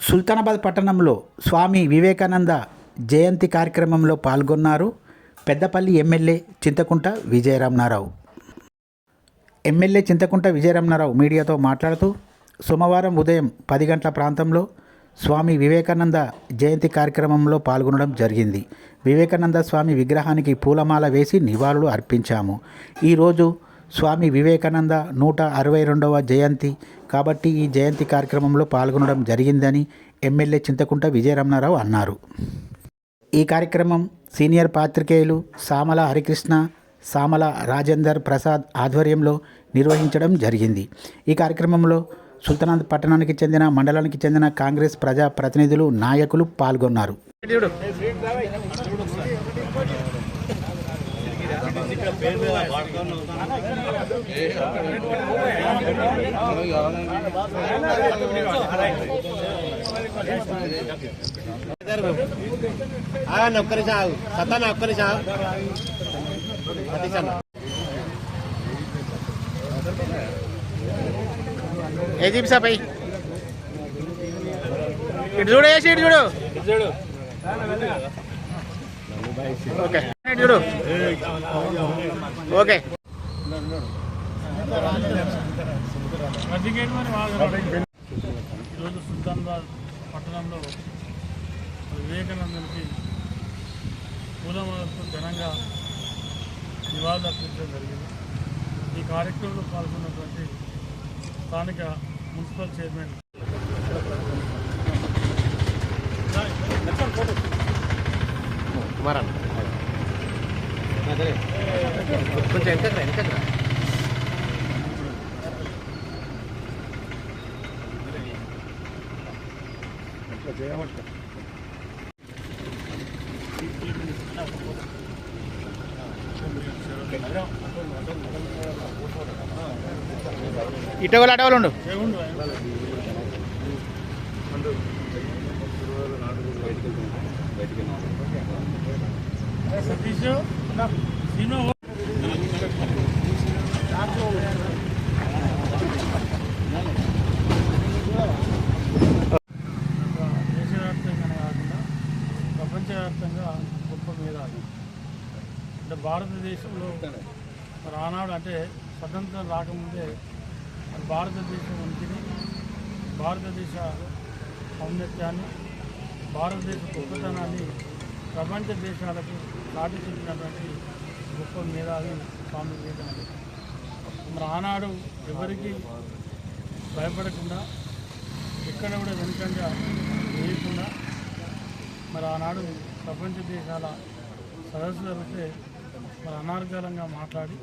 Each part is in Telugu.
సుల్తానాబాద్ పట్టణంలో స్వామి వివేకానంద జయంతి కార్యక్రమంలో పాల్గొన్నారు పెద్దపల్లి ఎమ్మెల్యే చింతకుంట విజయరామనారావు. ఎమ్మెల్యే చింతకుంట విజయరమణారావు మీడియాతో మాట్లాడుతూ సోమవారం ఉదయం పది గంటల ప్రాంతంలో స్వామి వివేకానంద జయంతి కార్యక్రమంలో పాల్గొనడం జరిగింది. వివేకానంద స్వామి విగ్రహానికి పూలమాల వేసి నివాళులు అర్పించాము. ఈరోజు స్వామి వివేకానంద నూట అరవై రెండవ జయంతి. కాబట్టి ఈ జయంతి కార్యక్రమంలో పాల్గొనడం జరిగిందని ఎమ్మెల్యే చింతకుంట విజయరమణారావు అన్నారు. ఈ కార్యక్రమం సీనియర్ పాత్రికేయులు సామల హరికృష్ణ సామల రాజేందర్ ప్రసాద్ ఆధ్వర్యంలో నిర్వహించడం జరిగింది. ఈ కార్యక్రమంలో సుల్తానాద్ పట్టణానికి చెందిన మండలానికి చెందిన కాంగ్రెస్ ప్రజా ప్రతినిధులు నాయకులు పాల్గొన్నారు. ఆగండి ఒక్క నిమిషం ఆగు సత్తాన ఒక్క నిమిషం ఆగు సతీష్ ఏ జీప్సా పై ఇటు చూడు. వేసి ఇటు చూడు చూడు. ఓకే. చూడు ఓకే. ఈరోజు సుల్తాన్బాద్ పట్టణంలో వివేకానందనికి పూలమాలతో ఘనంగా నివాళులు అర్పించడం జరిగింది ఈ కార్యక్రమంలో పాల్గొన్నటువంటి స్థానిక మున్సిపల్ చైర్మన్ కుమార్ అన్న కొంచెం వెనకకు రా, వెనకకు రా. ఇటవలు అటవలు ఉండు. సతీష్ సీను దేశవ్యాప్తంగానే కాకుండా ప్రపంచవ్యాప్తంగా గొప్ప మేధావి అంటే భారతదేశంలో మరి ఆనాడు అంటే స్వతంత్రం రాకముందే భారతదేశం ఉనికిని భారతదేశ ఔన్నత్యాన్ని భారతదేశ గొప్పతనాన్ని ప్రపంచ దేశాలకు చాటి చెప్పినటువంటి గొప్ప మేధావి స్వామి వివేకానంద. మరి ఆనాడు ఎవరికి భయపడకుండా ఎక్కడ కూడా వెనుకంగా వేయకుండా మరి ఆనాడు ప్రపంచ దేశాల సదస్సు జరిగితే మరి అనార్గలంగా మాట్లాడి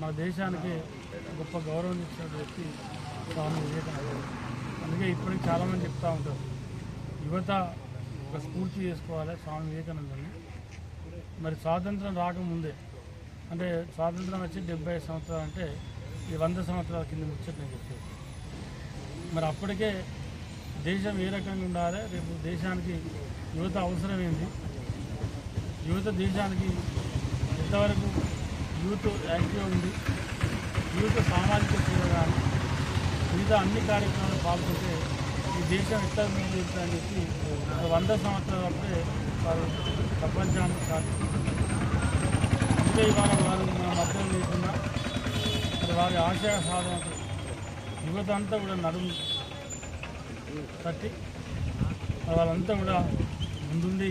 మన దేశానికి గొప్ప గౌరవం ఇచ్చిన వ్యక్తి స్వామి వివేకానంద. అందుకే ఇప్పటికి చాలామంది చెప్తూ ఉంటారు. యువత ఒక స్ఫూర్తి చేసుకోవాలి స్వామి వివేకానందని. మరి స్వాతంత్రం రాకముందే అంటే స్వాతంత్రం వచ్చి డెబ్బై సంవత్సరాలు అంటే ఈ వంద సంవత్సరాల కింద ముచ్చట నేను చెప్పేది. మరి అప్పటికే దేశం ఏ రకంగా ఉండాలి రేపు దేశానికి యువత అవసరం యువత దేశానికి ఎంతవరకు యూత్ యాక్టివ్ ఉంది? యూత్ సామాజిక సేవ కానీ మిగతా అన్ని కార్యక్రమాలు పాల్గొంటే ఈ దేశం ఎట్లా ముందుకు అని చెప్పి ఒక వంద సంవత్సరాలప్పుడే వారు ప్రపంచానికి సాధించారు. అందుకే ఇవాళ వారు మన మధ్య లేకుండా మరి వారి ఆశయ సాధన యువత అంతా కూడా నడుము కట్టి వాళ్ళంతా కూడా ముందుండి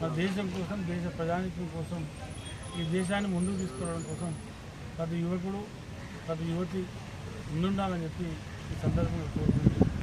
మన దేశం కోసం దేశ ప్రజానికం కోసం ఈ దేశాన్ని ముందుకు తీసుకురావడం కోసం ప్రతి యువకుడు ప్రతి యువతి ముందుండాలని చెప్పి ఈ సందర్భంగా కోరుకుంటున్నాను.